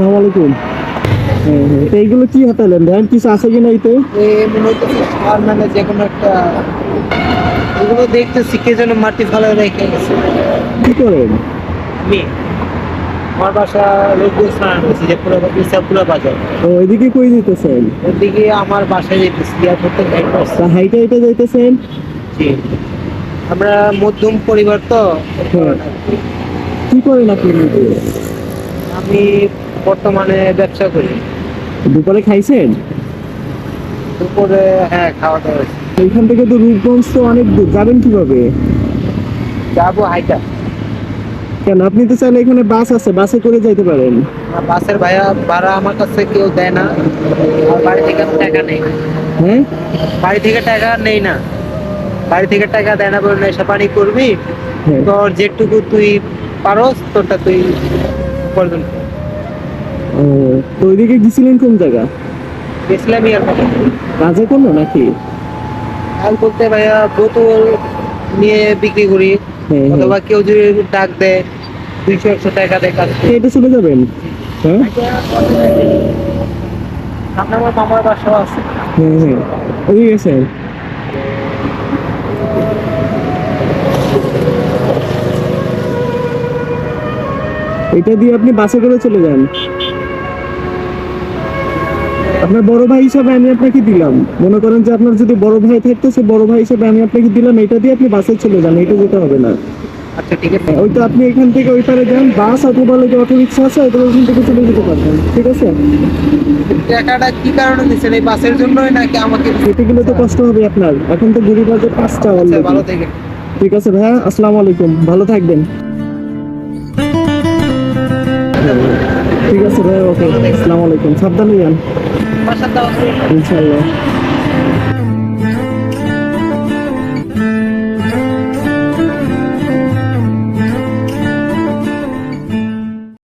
আসসালামু আলাইকুম। এইগুলো কি হাতালেন ধ্যান কিছু আছে কিনা মনে আর মানে যে কোনো একটা এগুলো দেখতেছি কে যেন মাটি ফেলে রেখে গেছে। কি করেন? আমি আমার বাসা স্নান হয়েছে যে পুরো ইসাপুরা বাজার। ও এদিকে কই দিতেছেন ওদিকে আমার বাসায় যেতেছি এয়ারপোর্ট থেকে হেড তা হাইটা হাইটা যাইতেছেন? জি। আমরা মধ্যম পরিবার তো। হ্যাঁ। কি করেন আপনি? আমি বর্তমানে ব্যবসা করি। দুপুরে খাইছেন? দুপুরে হ্যাঁ খাওয়া দাওয়া এইখান থেকে তো রূপগঞ্জ তো অনেক দূর। যাবেন কীভাবে? যাব হাইটা। কেন? আপনি তো চাইলে এখানে বাস আছে বাসে করে যাইতে পারেন। বাসের ভাইয়া ভাড়া আমার কাছে কেউ দেয় না। আর বাড়ি থেকে টাকা নেই। হ্যাঁ? বাড়ি থেকে টাকা নেই না। বাড়ি থেকে টাকা দেয় না বলে নেশা পানি করবি? হ্যাঁ। তোর যেটুকু তুই পারস তোরটা তুই উপার্জন? কর। তো ওইদিকে গেছিলেন কোন জায়গা? গেছিলাম এয়ারপোর্ট কাজে করল নাকি? আর বলতে ভাইয়া বোতল নিয়ে বিক্রি করি। হ্যাঁ হ্যাঁ। অথবা কেউ যদি ডাক দেয় দুইশো একশো টাকা দেয় কাজ এটা চলে যাবেন? হ্যাঁ? সামনে আমার মামার বাসাও আছে। হ্যাঁ হ্যাঁ। ওই গেছে এটা দিয়ে আপনি বাসে করে চলে যান। আপনার বড় ভাই হিসাবে আমি আপনাকে দিলাম। মনে করেন যে আপনার যদি বড় ভাই থাকতো সে বড় ভাই হিসাবে আমি আপনাকে দিলাম। এটা দিয়ে আপনি বাসে চলে যান এটা যেতে হবে না। আচ্ছা ঠিক আছে। ওই তো আপনি এখান থেকে ওই পারে যান বাস অথবা যে অটো রিক্সা আছে ওখান থেকে চলে যেতে পারবেন। ঠিক আছে? টাকাটা কি কারণে দিচ্ছেন? এই বাসের জন্যই নাকি আমাকে গেলে তো কষ্ট হবে আপনার। এখন তো বাজে পাঁচটা আচ্ছা, অলরেডি ভালো থেকে ঠিক আছে ভাইয়া আসসালামু আলাইকুম। ভালো থাকবেন। ঠিক আছে ভাইয়া ওকে। আসসালামু আলাইকুম। সাবধানে যান। ইনশাআল্লাহ।